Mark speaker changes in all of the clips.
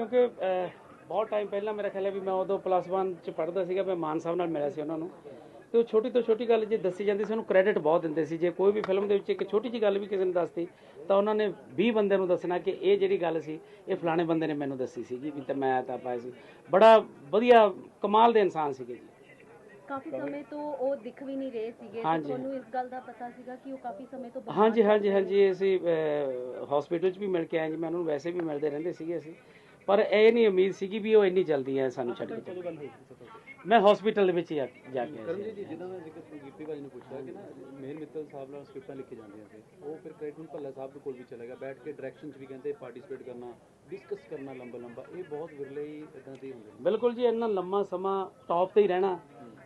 Speaker 1: ਕਿਉਂਕਿ ਬਹੁਤ ਟਾਈਮ ਪਹਿਲਾਂ ਮੇਰਾ ਖਿਆਲ ਹੈ ਵੀ ਮੈਂ ਉਦੋਂ ਪਲੱਸ 1 ਚ ਪੜ੍ਹਦਾ ਸੀਗਾ ਮੈਂ ਮਾਨ ਸਾਹਿਬ ਨਾਲ ਮਿਲਿਆ ਸੀ ਉਹਨਾਂ ਨੂੰ। ਤੇ ਉਹ ਛੋਟੀ ਤੋਂ ਛੋਟੀ ਗੱਲ ਜੇ ਦੱਸੀ ਜਾਂਦੀ ਸੀ ਉਹਨੂੰ ਕ੍ਰੈਡਿਟ ਬਹੁਤ ਦਿੰਦੇ ਸੀ। ਜੇ ਕੋਈ ਵੀ ਫਿਲਮ ਦੇ ਵਿੱਚ ਇੱਕ ਛੋਟੀ ਜਿਹੀ ਗੱਲ ਵੀ ਕਿਸੇ ਨੇ ਦੱਸਤੀ ਤਾਂ ਉਹਨਾਂ ਨੇ 20 ਬੰਦੇ ਨੂੰ ਦੱਸਣਾ ਕਿ ਇਹ ਜਿਹੜੀ ਗੱਲ ਸੀ ਇਹ ਫਲਾਣੇ ਬੰਦੇ ਨੇ ਮੈਨੂੰ ਦੱਸੀ ਸੀਗੀ ਵੀ ਤੇ ਮੈਂ ਤਾਂ ਪਾਇਆ ਸੀ। ਬੜਾ ਵਧੀਆ ਕਮਾਲ ਦੇ ਇਨਸਾਨ ਸੀਗੇ ਜੀ।
Speaker 2: ਕਾਫੀ ਸਮੇਂ ਤੋਂ ਉਹ ਦਿਖ ਵੀ ਨਹੀਂ ਰਹੇ ਸੀਗੇ। ਤੁਹਾਨੂੰ ਇਸ ਗੱਲ ਦਾ ਪਤਾ ਸੀਗਾ ਕਿ ਉਹ ਕਾਫੀ ਸਮੇਂ ਤੋਂ
Speaker 1: ਹਾਂਜੀ ਹਾਂਜੀ ਹਾਂਜੀ ਅਸੀਂ ਹਸਪੀਟਲ 'ਚ ਵੀ ਮਿਲ ਕੇ ਆਏ ਜੀ ਮੈਂ ਉਹਨਾਂ ਨੂੰ ਵੈਸੇ ਵੀ ਮਿਲਦੇ ਰਹਿੰਦੇ ਸੀਗੇ ਅਸੀਂ। ਪਰ ਇਹ ਨਹੀਂ ਉਮੀਦ ਸੀਗੀ ਵੀ ਉਹ ਇੰਨੀ ਜਲਦੀ ਹੈ ਸਾਨੂੰ ਛੱਡ ਕੇ ਚਲੇ। ਮੈਂ ਹਸਪੀਟਲ ਦੇ ਵਿੱਚ ਜਾ ਜਾ ਕੇ ਆਇਆ ਸੀ।
Speaker 3: ਜੀ ਜਿੱਦਾਂ ਮੈਂ ਜ਼ਿਕਰ ਗੀਪੀ ਭਾਜੀ ਨੇ ਪੁੱਛਿਆ ਕਿ ਨਾ ਮੇਨ ਮਿੱਤਲ ਸਾਹਿਬ ਨਾਲ ਸਕ੍ਰਿਪਟਾਂ ਲਿਖੀ ਜਾਂਦੀਆਂ ਸੀ ਉਹ ਫਿਰ ਕ੍ਰੈਡਿਟ ਭੱਲਾ ਸਾਹਿਬ ਦੇ ਕੋਲ ਵੀ ਚਲਾ ਗਿਆ। ਬੈਠ ਕੇ ਡਾਇਰੈਕਸ਼ਨ 'ਚ ਵੀ ਕਹਿੰਦੇ ਪਾਰਟਿਸਿਪੇਟ ਕਰਨਾ ਡਿਸਕਸ ਕਰਨਾ ਲੰਬਾ ਲੰਬਾ ਇਹ ਬਹੁਤ ਵਿਰਲੇ ਹੀ ਇਦਾਂ ਦੇ ਹੀ ਹੁੰਦੇ ਨੇ।
Speaker 1: ਬਿਲਕੁਲ ਜੀ ਇੰਨਾ ਲੰਮਾ ਸਮਾਂ ਟੌਪ ਤੇ ਹੀ ਰਹਿਣਾ।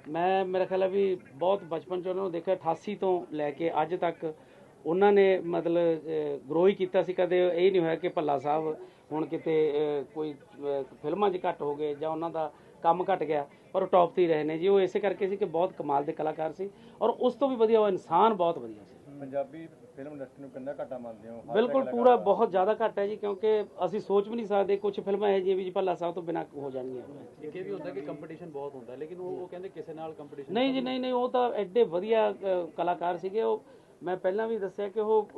Speaker 1: ਮੈਂ ਮੇਰਾ ਖਿਆਲ ਹੈ ਵੀ ਬਹੁਤ ਬਚਪਨ ਚ ਉਹਨਾਂ ਨੂੰ ਦੇਖਿਆ 88 ਤੋਂ ਲੈ ਕੇ ਅੱਜ ਤੱਕ ਉਹਨਾਂ ਨੇ ਮਤਲਬ ਗਰੋ ਹੀ ਕੀਤਾ ਸੀ ਕਦੇ ਇਹ ਨਹੀਂ ਹੋਇਆ ਕਿ ਭੱਲਾ ਸਾਹਿਬ ਹੁਣ ਕਿਤੇ ਕੋਈ ਫਿਲਮਾਂ 'ਚ ਘੱਟ ਹੋ ਗਏ ਜਾਂ ਉਹਨਾਂ ਦਾ ਕੰਮ ਘਟ ਗਿਆ ਪਰ ਉਹ ਟੌਪ ਤੇ ਹੀ ਰਹੇ ਨੇ ਜੀ। ਉਹ ਇਸੇ ਕਰਕੇ ਸੀ ਕਿ ਬਹੁਤ ਕਮਾਲ ਦੇ ਕਲਾਕਾਰ ਸੀ ਔਰ ਉਸ ਤੋਂ ਵੀ ਵਧੀਆ ਉਹ ਇਨਸਾਨ ਬਹੁਤ ਵਧੀਆ ਸੀ।
Speaker 4: ਪੰਜਾਬੀ ਫਿਲਮ ਇੰਡਸਟਰੀ ਨੂੰ ਕਿੰਨਾ ਘਾਟਾ ਮੰਨਦੇ ਹੋ?
Speaker 1: ਬਿਲਕੁਲ ਪੂਰਾ ਬਹੁਤ ਜ਼ਿਆਦਾ ਘੱਟ ਹੈ ਜੀ ਕਿਉਂਕਿ ਅਸੀਂ ਸੋਚ ਵੀ ਨਹੀਂ ਸਕਦੇ ਕੁਝ ਫਿਲਮਾਂ ਇਹ ਜਿਹੀਆਂ ਵੀ ਜੀ ਭੱਲਾ ਸਾਹਿਬ ਤੋਂ ਬਿਨਾਂ ਹੋ ਜਾਣਗੀਆਂ।
Speaker 3: ਇਹ ਵੀ ਹੁੰਦਾ ਕਿ ਕੰਪੀਟੀਸ਼ਨ ਬਹੁਤ ਹੁੰਦਾ ਲੇਕਿਨ ਉਹ ਉਹ ਕਹਿੰਦੇ ਕਿਸੇ ਨਾਲ ਕੰਪੀਟੀਸ਼ਨ
Speaker 1: ਨਹੀਂ ਜੀ ਨਹੀਂ ਨਹੀਂ ਉਹ ਤਾਂ ਐਡੇ ਵਧੀਆ ਕਲਾਕਾਰ ਸੀਗੇ ਉਹ ਮੈਂ ਪਹਿਲਾਂ ਵੀ ਦੱਸਿਆ ਕਿ ਉਹ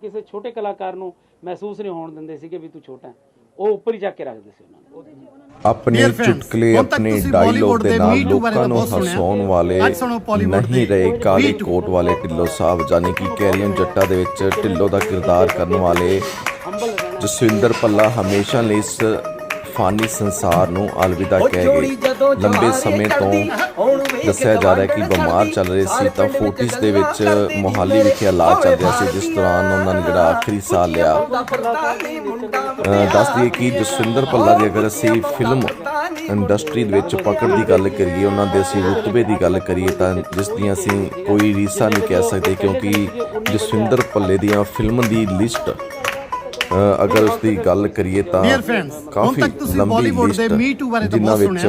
Speaker 1: ਕਿਸੇ ਛੋਟੇ ਕਲਾਕਾਰ ਨੂੰ ਮਹਿਸੂਸ ਨਹੀਂ ਹੋਣ ਦਿੰਦੇ ਸੀਗੇ ਵੀ ਤੂੰ ਛੋਟਾ ਹੈ ਉਹ ਉੱਪਰ ਹੀ ਚੱਕ ਕੇ ਰੱਖਦੇ ਸੀ ਉਹਨਾਂ ਨੂੰ
Speaker 5: ਆਪਣੇ ਚੁਟਕਲੇ ਆਪਣੇ ਡਾਇਲੋਗ ਦੇ ਨਾਲ ਲੋਕਾਂ ਨੂੰ
Speaker 6: ਬਹੁਤ ਸੁਣਿਆ।
Speaker 5: ਹਸਾਉਣ ਵਾਲੇ ਨਹੀਂ
Speaker 6: ਦੇ
Speaker 5: ਰਹੇ ਕਾਲੇ। ਕੋਟ ਵਾਲੇ ਢਿੱਲੋਂ ਸਾਹਿਬ ਜਾਨੀ ਕਿ ਕੈਰੀਅਨ ਜੱਟਾ ਦੇ ਵਿੱਚ ਢਿੱਲੋਂ ਦਾ ਕਿਰਦਾਰ ਕਰਨ ਵਾਲੇ ਜਸਵਿੰਦਰ ਪੱਲਾ ਹਮੇਸ਼ਾ ਲਈ ਇਸ ਫਾਨੀ ਸੰਸਾਰ ਨੂੰ ਅਲਵਿਦਾ ਕਹਿ ਗਏ ਲੰਬੇ ਸਮੇਂ ਤੋਂ ਦੱਸਿਆ ਜਾ ਰਿਹਾ ਕਿ ਬਿਮਾਰ ਚੱਲ ਰਹੇ ਸੀ ਤਾਂ ਫੋਰਟਿਸ ਦੇ ਵਿੱਚ ਮੋਹਾਲੀ ਵਿਖੇ ਇਲਾਜ ਚੱਲ ਰਿਹਾ ਸੀ ਜਿਸ ਦੌਰਾਨ ਉਹਨਾਂ ਨੇ ਜਿਹੜਾ ਆਖਰੀ ਸਾਹ ਲਿਆ। ਦੱਸ ਦਈਏ ਕਿ ਜਸਵਿੰਦਰ ਭੱਲਾ ਦੀ ਅਗਰ ਅਸੀਂ ਫਿਲਮ ਇੰਡਸਟਰੀ ਦੇ ਵਿੱਚ ਪਕੜ ਦੀ ਗੱਲ ਕਰੀਏ ਉਹਨਾਂ ਦੇ ਅਸੀਂ ਰੁਤਬੇ ਦੀ ਗੱਲ ਕਰੀਏ ਤਾਂ ਜਿਸ ਦੀਆਂ ਅਸੀਂ ਕੋਈ ਰੀਸਾ ਨਹੀਂ ਕਹਿ ਸਕਦੇ ਕਿਉਂਕਿ ਜਸਵਿੰਦਰ ਭੱਲੇ ਦੀਆਂ ਫਿਲਮ ਦੀ ਲਿਸਟ ਅਗਰ ਉਸ ਦੀ ਗੱਲ ਕਰੀਏ ਤਾਂ ਕਾਫੀ
Speaker 6: ਤੱਕ ਤੁਸੀਂ
Speaker 5: ਲੰਬੀ ਲਿਸਟ ਜਿਨ੍ਹਾਂ
Speaker 6: ਬਹੁਤ
Speaker 5: ਵਿੱਚ
Speaker 6: ਸੁਣਿਆ।